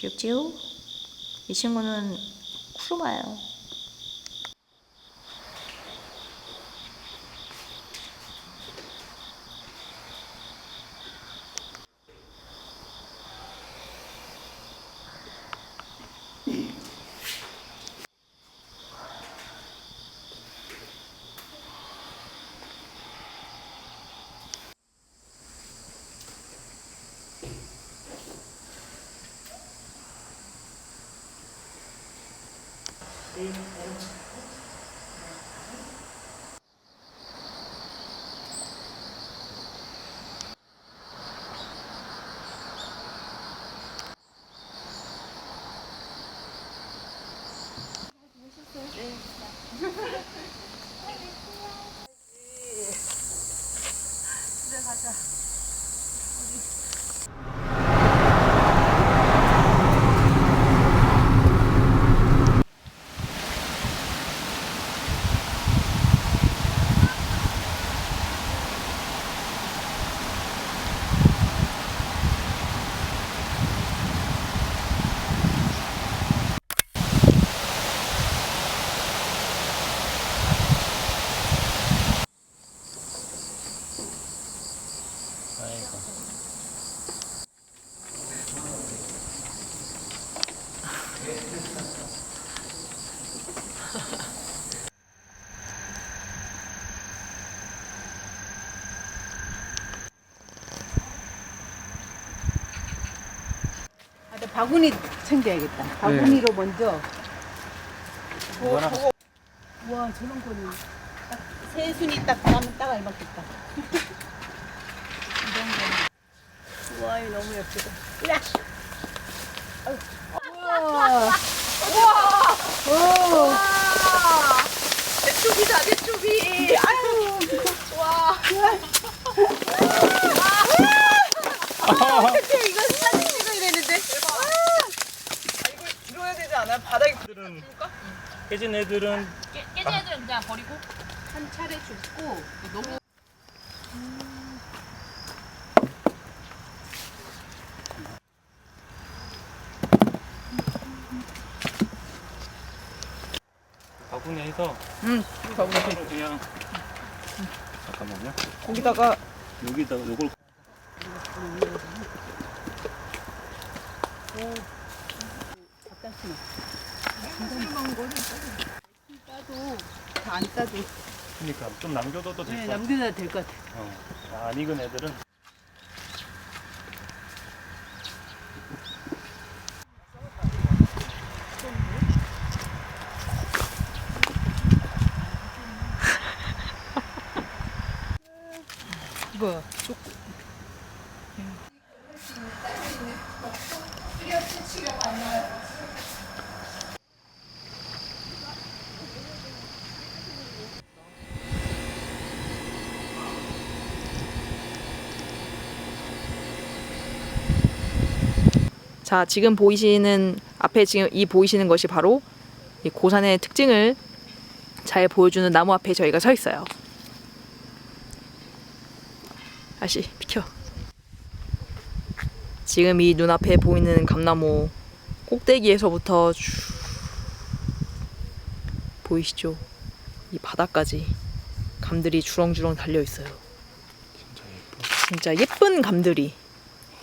귀엽지요? 이 친구는 쿠르마예요. 바구니 챙겨야겠다. 바구니로 먼저. 오, 저거. 와, 저런 거는 딱 새순이 딱 나면 딱 알맞겠다. 이런 거는. 와, 이거 너무 예쁘다. 야! 우와! 우와! 오! 대쪽이다 대쪽이 아유 와대 체 이거 사진 찍어야 되는데. 아, 이걸 들어야 되지 않아요? 애들은 깨진 애들은 깨, 깨진 애들은 그냥 버리고 한 차례 줍고 너무 바구니에서 응 바구니 그냥 잠깐만요. 거기다가 여기다 요걸 잠깐씩. 중간 거는 따도 다 안 따도 그러니까 좀 남겨둬도 네, 될것 같아. 남겨놔도 될 것 같아. 어. 아, 안 익은 애들은 뭐야 자, 지금 보이시는 앞에 지금 이 보이시는 것이 바로 이 고산의 특징을 잘 보여주는 나무 앞에 저희가 서 있어요. 아씨, 비켜. 지금 이 눈앞에 보이는 감나무 꼭대기에서부터 쭉 보이시죠? 이 바닥까지 감들이 주렁주렁 달려 있어요. 진짜 예쁜 감들이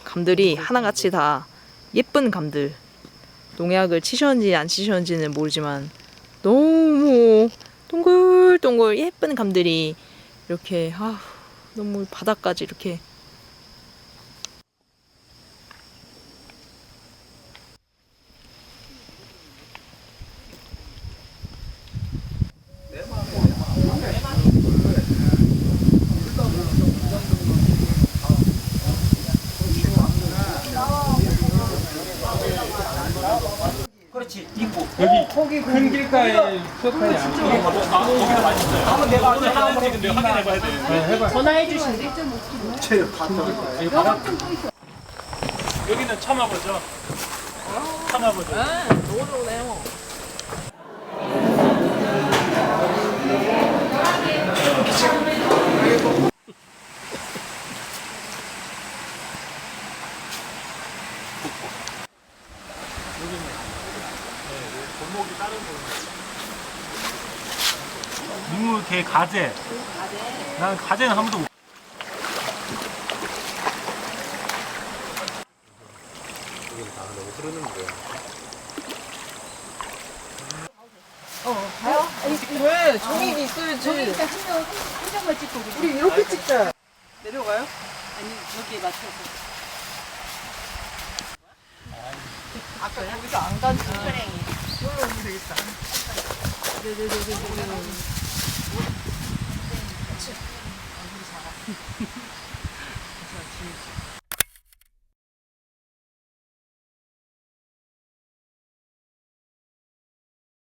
감들이 하나같이 다 예쁜 감들. 농약을 치셨는지 안 치셨는지는 모르지만 너무 동글동글 예쁜 감들이 이렇게 아 너무 바닥까지 이렇게 그렇지 입고 여기 큰 길가에 수업하지 않고 거기다 맛있어요. 한번 내가 오늘 하나 찍은데 확인해봐야 돼. 전화해 주신대. 여기는 참아보죠. 참아보죠. 게 가재. 난 가재는 한 번도 못. 왜? 종이 있어야지. 저기 한 명만 찍고 우리 이렇게 찍자. 내려가요? 아니 여기에 맞춰서 아까 거기서 안. 그래 이걸로 오면 되겠다. 네네네네.